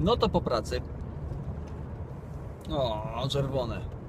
No to po pracy. O, czerwone.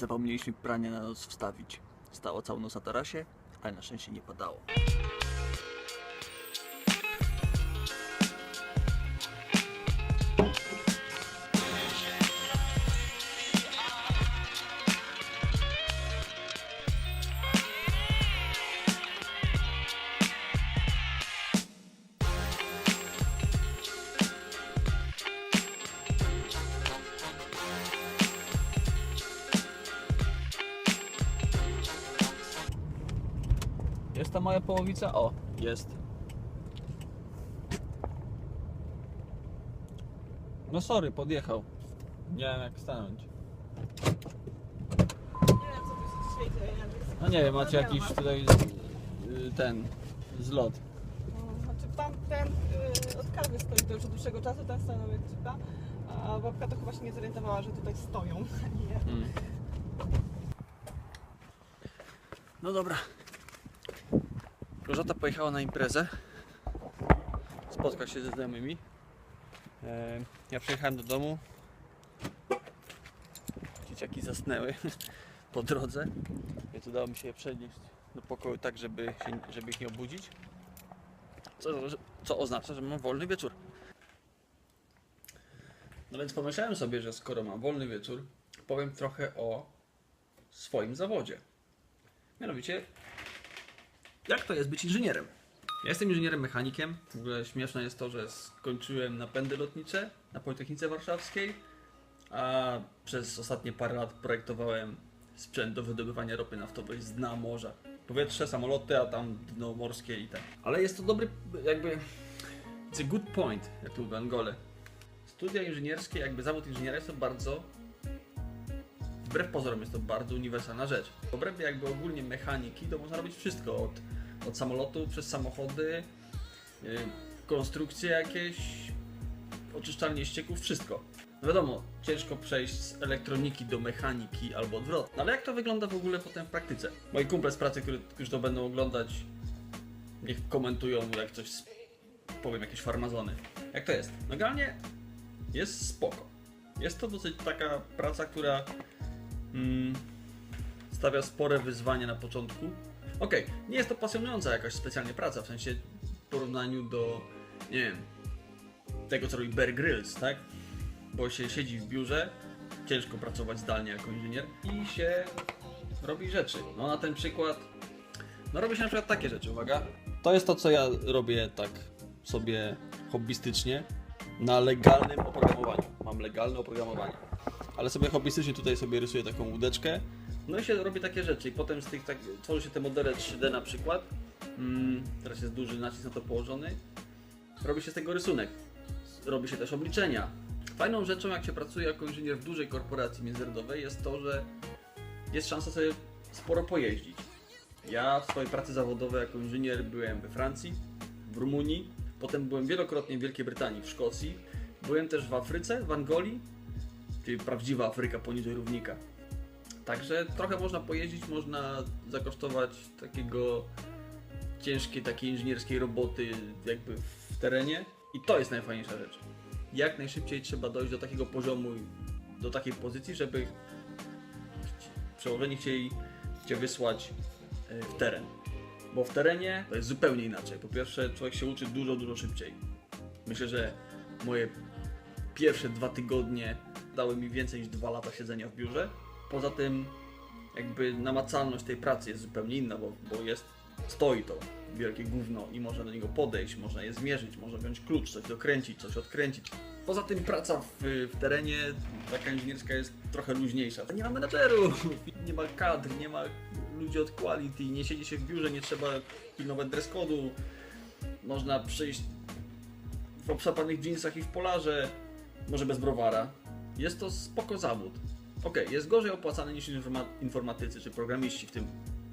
Zapomnieliśmy pranie na noc wstawić. Stało całą noc na tarasie, ale na szczęście nie padało. Jest ta moja połowica? O, jest. No sorry, podjechał. Nie wiem jak stanąć. Nie wiem, co tu się dzisiaj dzieje. No nie wiem, macie jakiś tutaj y, ten zlot. Znaczy tam ten y, od kawy stoi to już od dłuższego czasu, ten stanął jak cipa, a babka to chyba się nie zorientowała, że tutaj stoją. Nie. Mm. No dobra. Korzata pojechała na imprezę. Spotkać się ze znajomymi. E, Ja przyjechałem do domu. Dzieciaki zasnęły po drodze. Więc udało mi się je przenieść do pokoju tak, żeby, się, żeby ich nie obudzić. Co, co oznacza, że mam wolny wieczór. No więc pomyślałem sobie, że skoro mam wolny wieczór, powiem trochę o swoim zawodzie. Mianowicie, jak to jest być inżynierem? Ja jestem inżynierem mechanikiem. W ogóle śmieszne jest to, że skończyłem napędy lotnicze na Politechnice Warszawskiej, a przez ostatnie parę lat projektowałem sprzęt do wydobywania ropy naftowej z dna morza. Powietrze, samoloty, a tam dno morskie i tak. Ale jest to dobry, jakby. It's a good point, jak tu w Angole. Studia inżynierskie, jakby zawód inżyniera jest to bardzo wbrew pozorom jest to bardzo uniwersalna rzecz. W jakby ogólnie mechaniki to można robić wszystko, od, od samolotu przez samochody, yy, konstrukcje jakieś, oczyszczalnie ścieków, wszystko. No wiadomo, ciężko przejść z elektroniki do mechaniki albo odwrotnie. No ale jak to wygląda w ogóle potem w praktyce? Moi kumple z pracy, którzy już to będą oglądać, niech komentują jak coś, powiem jakieś farmazony. Jak to jest? No generalnie jest spoko. Jest to dosyć taka praca, która mm, stawia spore wyzwanie na początku. Okej, nie jest to pasjonująca jakaś specjalnie praca, w sensie w porównaniu do, nie wiem, tego co robi Bear Grylls, tak? Bo się siedzi w biurze, ciężko pracować zdalnie jako inżynier i się robi rzeczy. No na ten przykład, no robi się na przykład takie rzeczy, uwaga. To jest to, co ja robię tak sobie hobbystycznie na legalnym oprogramowaniu. Mam legalne oprogramowanie ale sobie hobbystycznie tutaj sobie rysuję taką łódeczkę. No i się robi takie rzeczy i potem z tych tak, tworzy się te modele 3D na przykład. Mm, teraz jest duży nacisk na to położony. Robi się z tego rysunek. Robi się też obliczenia. Fajną rzeczą jak się pracuje jako inżynier w dużej korporacji międzynarodowej jest to, że jest szansa sobie sporo pojeździć. Ja w swojej pracy zawodowej jako inżynier byłem we Francji, w Rumunii, potem byłem wielokrotnie w Wielkiej Brytanii, w Szkocji, byłem też w Afryce, w Angolii, czyli prawdziwa Afryka poniżej równika. Także trochę można pojeździć, można zakosztować takiego ciężkiej, takiej inżynierskiej roboty jakby w terenie i to jest najfajniejsza rzecz. Jak najszybciej trzeba dojść do takiego poziomu, do takiej pozycji, żeby przełożeni chcieli Cię wysłać y, w teren. Bo w terenie to jest zupełnie inaczej. Po pierwsze, człowiek się uczy dużo, dużo szybciej. Myślę, że moje pierwsze dwa tygodnie dały mi więcej niż dwa lata siedzenia w biurze. Poza tym, jakby namacalność tej pracy jest zupełnie inna, bo, bo jest, stoi to wielkie gówno i można do niego podejść, można je zmierzyć, można wziąć klucz, coś dokręcić, coś odkręcić. Poza tym praca w, w terenie, taka inżynierska jest trochę luźniejsza. Nie ma menadżerów, nie ma kadr, nie ma ludzi od quality, nie siedzi się w biurze, nie trzeba pilnować dress code'u, można przyjść w obszapanych jeansach i w polarze, może bez browara. Jest to spoko zawód. Okej, jest gorzej opłacany niż informa- informatycy czy programiści w tym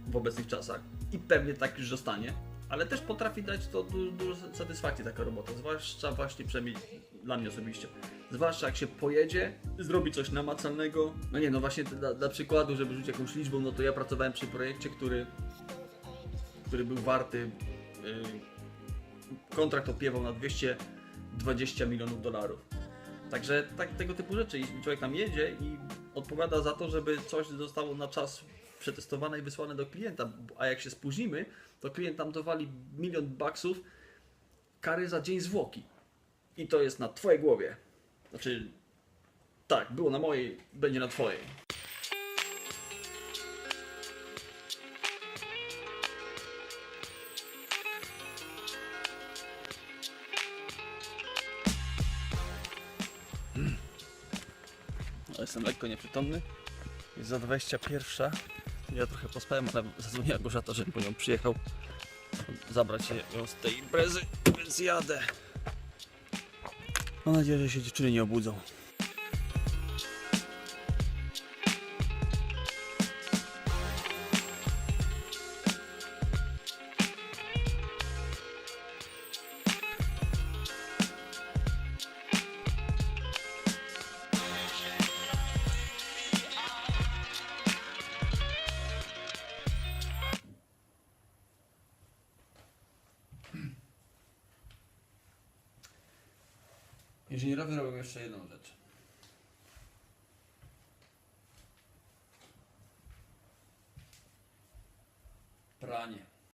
w obecnych czasach i pewnie tak już zostanie, ale też potrafi dać to du- dużo satysfakcji taka robota, zwłaszcza właśnie przynajmniej dla mnie osobiście. Zwłaszcza jak się pojedzie, zrobi coś namacalnego. No nie, no właśnie dla, dla przykładu, żeby rzucić jakąś liczbą, no to ja pracowałem przy projekcie, który, który był warty, yy, kontrakt opiewał na 220 milionów dolarów. Także tak, tego typu rzeczy. Jeśli człowiek tam jedzie i odpowiada za to, żeby coś zostało na czas przetestowane i wysłane do klienta, a jak się spóźnimy, to klient nam dowali milion baksów kary za dzień zwłoki. I to jest na twojej głowie. Znaczy, tak, było na mojej, będzie na twojej. Jestem lekko nieprzytomny. Jest za 21. Ja trochę pospałem, ale zadzwoniła Gorzata, żebym po nią przyjechał zabrać ją z tej imprezy, więc jadę. Mam nadzieję, że się dziewczyny nie obudzą. Inżynierowie robią jeszcze jedną rzecz. Pranie.